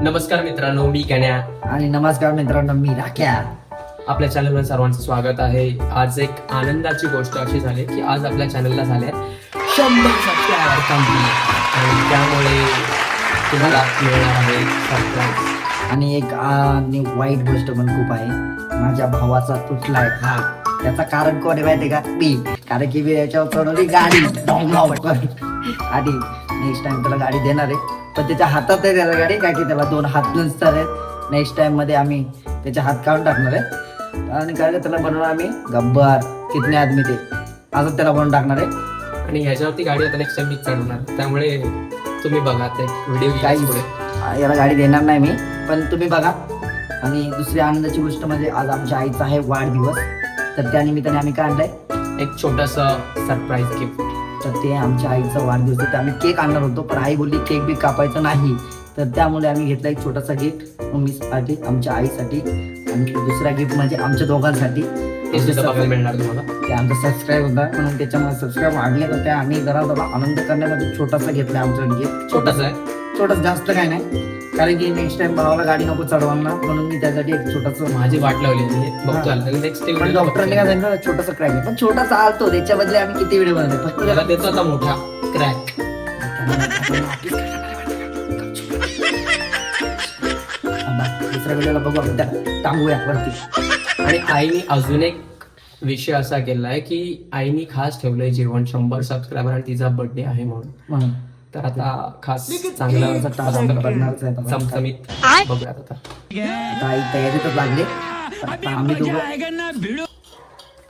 नमस्कार मित्रांनो मी गण्या आणि नमस्कार मित्रांनो मी राख्या. आपल्या चॅनलवर सर्वांचं स्वागत आहे. आज एक आनंदाची गोष्ट अशी झाली की आज आपल्या चॅनलला झाले शंभर सबस्क्रायबर कंप्लीट आणि त्यामुळे तुम्हाला मिळणार आहे सरप्राईज आणि एक आणि वाईट गोष्ट पण खूप आहे. माझ्या भावाचा तुटलाय हा. त्याचं कारण कोण आहे माहितीये का? मी. कारण की मी याच्यावर चढवली गाडी. आणि नेक्स्ट टाइम त्याला गाडी देणार आहे. पण त्याच्या हातात आहे त्याला गाडी काय की त्याला दोन हात नसतात आहेत. नेक्स्ट टाइममध्ये आम्ही त्याचे हात काढून टाकणार आहे. आणि काय त्याला बनवणार आम्ही गब्बर. कितने आदमी ते. असं त्याला बनवून टाकणार आहे. आणि ह्याच्यावरती गाडी आता नेक्स्ट टाइम मीच चढवणार त्यामुळे तुम्ही बघा ते व्हिडिओ काही पुढे. याला गाडी देणार नाही मी पण तुम्ही बघा. आणि दुसरी आनंदाची गोष्ट म्हणजे आज आमच्या आईचा आहे वाढदिवस. तर त्या निमित्ताने आम्ही काय आणलंय? एक छोटस सरप्राईज गिफ्ट तर ते आमच्या आईचा वाढदिवस तर आम्ही केक आणणार होतो पण आई बोलली केक बी कापायचं नाही. तर त्यामुळे आम्ही घेतला एक छोटासा गिफ्ट मम्मीसाठी आमच्या आईसाठी. आणि दुसरा गिफ्ट म्हणजे आमच्या दोघांसाठी. मिळणार ते आमचा सबस्क्राईब होता म्हणून त्याच्यामुळे सबस्क्राईब वाढले तर त्या आम्ही जरा जरा आनंद करण्यासाठी छोटासा घेतला आमचा गिफ्ट छोटासा आहे छोटस जास्त काय नाही. कारण की नेक्स्ट टाइम भावाला गाडी नको चढवायला म्हणून मी त्यासाठी एक छोटस माझी वाट लावली मी बघतो. नेक्स्ट पण डॉक्टरने काय सांगितलं? छोटासा क्रॅक आहे. पण छोटासा आलतो. त्याच्या बदले आम्ही किती व्हिडिओ बनवले फक्त त्याला देतो आता मोठा क्रॅक दुसऱ्या व्हिडिओला बघू आपण त्या टांगूया वरती. आणि आईने अजून एक विषय असा केलाय की आईने खास ठेवलंय जेवण शंभर सबस्क्रायबर आणि तिचा बर्थडे आहे म्हणून. म्हणून. तर आता खास चांगला. चमचमीत बघूयात आता. आता आई तयारीतच लागले. आम्ही आम्ही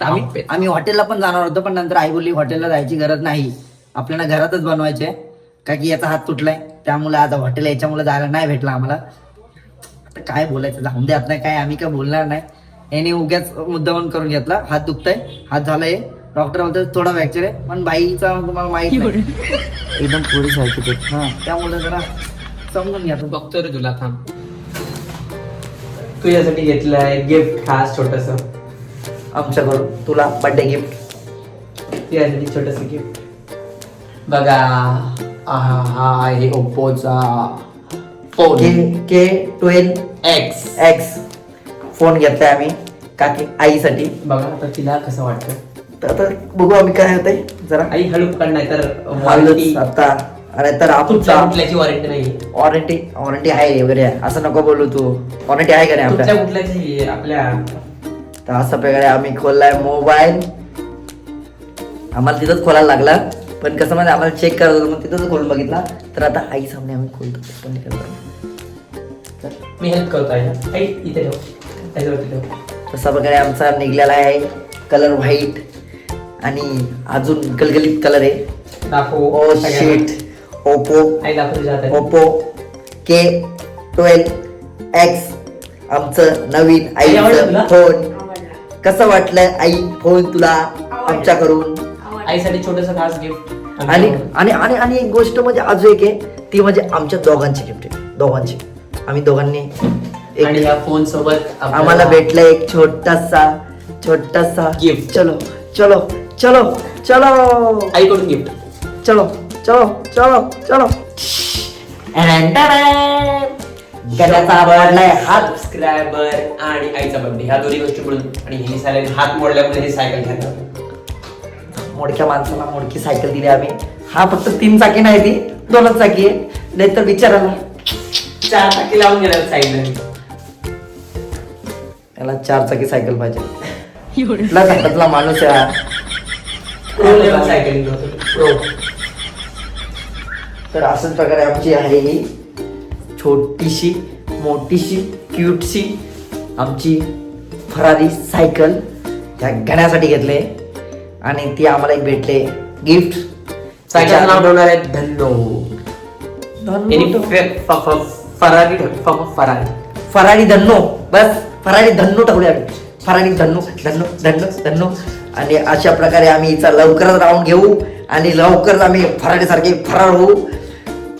आम्ही आम्ही हॉटेलला पण जाणार होतो पण नंतर आई बोलली हॉटेलला जायची गरज नाही. आपल्याला घरातच बनवायचे का की याचा हात तुटलाय. त्यामुळे आता हॉटेल याच्यामुळे जायला नाही भेटला आम्हाला. आता काय बोलायचं? जाऊन द्यात नाही काय आम्ही काय बोलणार नाही. याने उग्याच मुद्दामन करून घेतला. हात दुखताय. हात झालाय. डॉक्टर बोलतो थोडा फ्रॅक्चर आहे पण बाईचा तुम्हाला माहीत एकदम थोडी सारखी हा त्यामुळे जरा समजून घ्या तुम्ही. बघतो रे तुला थांब. तू यासाठी घेतलंय गिफ्ट खास छोटस. आमच्याकडून तुला बर्थडे गिफ्ट यासाठी छोटस गिफ्ट बघा आहा, हा आहे ओप्पोचा phone K K twelve X X phone घेतलाय आम्ही का की आईसाठी. बघा आता तिला कसं वाटतं. तर आता बघू आम्ही काय होतंय जरा. आई हळू पण नाही तर आता. अरे तर तुमच्या आमचा कुठल्याची वॉरंटी नाही वॉरंटी वॉरंटी आहे वगैरे. असं नको बोलू तू. वॉरंटी आहे का नाही तुमच्या आपल्या कुठल्याची आपल्या तर असं प्रकारे आम्ही खोललाय मोबाईल. आम्हाला तिथंच खोलायला लागला. पण कसं म्हणजे आम्हाला चेक करत होतो मग तिथंच खोलून बघितला. तर आता आई सामने आम्ही खोलतो. पण करत. मी हेल्प करतो आहे आई इथे ठेव. त्याच्यावरती ठेव. तसा प्रकारे आमचा निघलेला आहे. कलर व्हाईट आणि अजून गलगलीत कलर आहे. दाखव. ओ. शेट हातात. ओप्पो के ट्वेल्व एक्स आमचं नवीन आई? आईचं फोन कसं वाटलं आई फोन तुला आमच्याकडून आईसाठी छोटस खास गिफ्ट आणि आणि आणि आणि एक गोष्ट म्हणजे अजून एक आहे. ती म्हणजे आमच्या दोघांची गिफ्ट आहे. दोघांची. आम्ही दोघांनी आणि एक या फोन सोबत आपल्याला- आम्हाला भेटला एक छोटासा छोटासा. Gift. चलो चलो. चलो चलो। आईकडून गिफ्ट। चलो चलो चलो चलो। गड्याचा आवडलाय हात सबस्क्रायबर आणि आईचा बर्थडे ह्या दोन्ही गोष्टी मिळून आणि ही सायकल हात मोडल्यामुळे ही सायकल घेतलं मोडक्या माणसाला मोडकी सायकल दिली आम्ही. हा फक्त तीन चाकी नाही ती दोनच चाकी आहे नाहीतर विचारायला चार टाकी लावून गेल्या सायकल त्याला चार चाकी सायकल पाहिजे. कुठला माणूस आहे हा. सायकलिंग प्रो तर अशाच प्रकारे आमची आहे ही छोटीशी मोठीशी क्यूटशी आमची फरारी सायकल त्या घेण्यासाठी घेतले. आणि ती आम्हाला एक भेटले. गिफ्ट सायकल नाव ठेवणार आहे धन्नो. यांनी फे- फ- फ- फरारी ठेव फ- फरारी फरारी धन्नो. बस. फरारी धन्नो टाकूया आम्ही. फरारी धन्नो धन्नो धन्नो धन्नो. आणि अशा प्रकारे आम्ही हिचा लवकरच राऊंड घेऊ आणि लवकरच आम्ही फराडीसारखे फरार होऊ.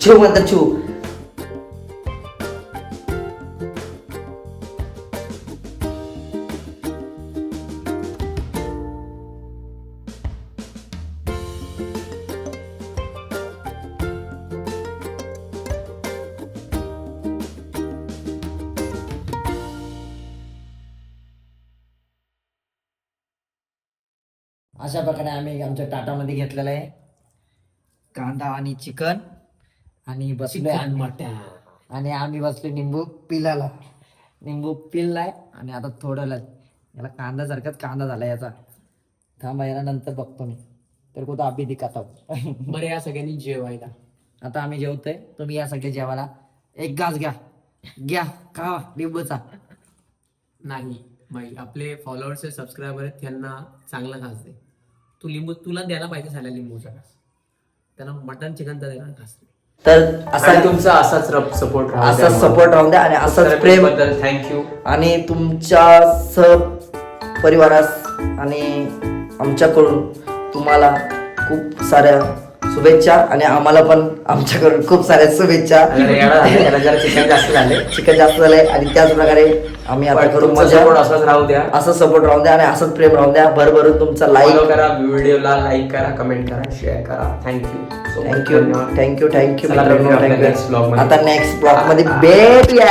छू म्हणतात छू अशा प्रकारे आम्ही आमच्या टाटामध्ये घेतलेलं आहे. कांदा आणि चिकन आणि चिकन. आम्ही- मटन आणि आम्ही बसलो निंबू पिलाला. निंबू पिललाय आणि आता थोडं याला कांदा सारखाच कांदा झाला याचा. थांबा याला नंतर बघतो मी. तर कुठं अभि दिखाता. बरं या सगळ्यांनी जेवायला. आता आम्ही जेवतोय. तुम्ही या सगळे जेवायला. एक घास घ्या. घ्या खा लिंबूचा नाही बाई. आपले फॉलोअर्स सबस्क्रायबर आहेत त्यांना चांगला घास दे. तू लिंबू तुला द्यायला पाहिजे झाला लिंबूचा घास. त्यांना मटन चिकनचा द्यायला घास. तर असा तुमचा असाच सपोर्ट असाच सपोर्ट राहून द्या आणि असंच प्रेमबद्दल थँक्यू आणि तुमच्या सह परिवारास आणि आमच्याकडून तुम्हाला खूप साऱ्या शुभेच्छा आणि आम्हाला पण आमच्याकडून खूप साऱ्या शुभेच्छा. त्याला जरा चिकन जास्त झाले. चिकन जास्त झालंय आणि त्याच प्रकारे आम्ही आता करू मजा असाच राहू द्या. असं सपोर्ट राहून द्या आणि असंच प्रेम राहून द्या. भरभरून तुमचा लाईक करा व्हिडिओला लाईक करा कमेंट करा शेअर करा. थँक्यू थँक्यू थँक्यू थँक्यू मित्रांनो. आता नेक्स्ट ब्लॉगमध्ये भेटूया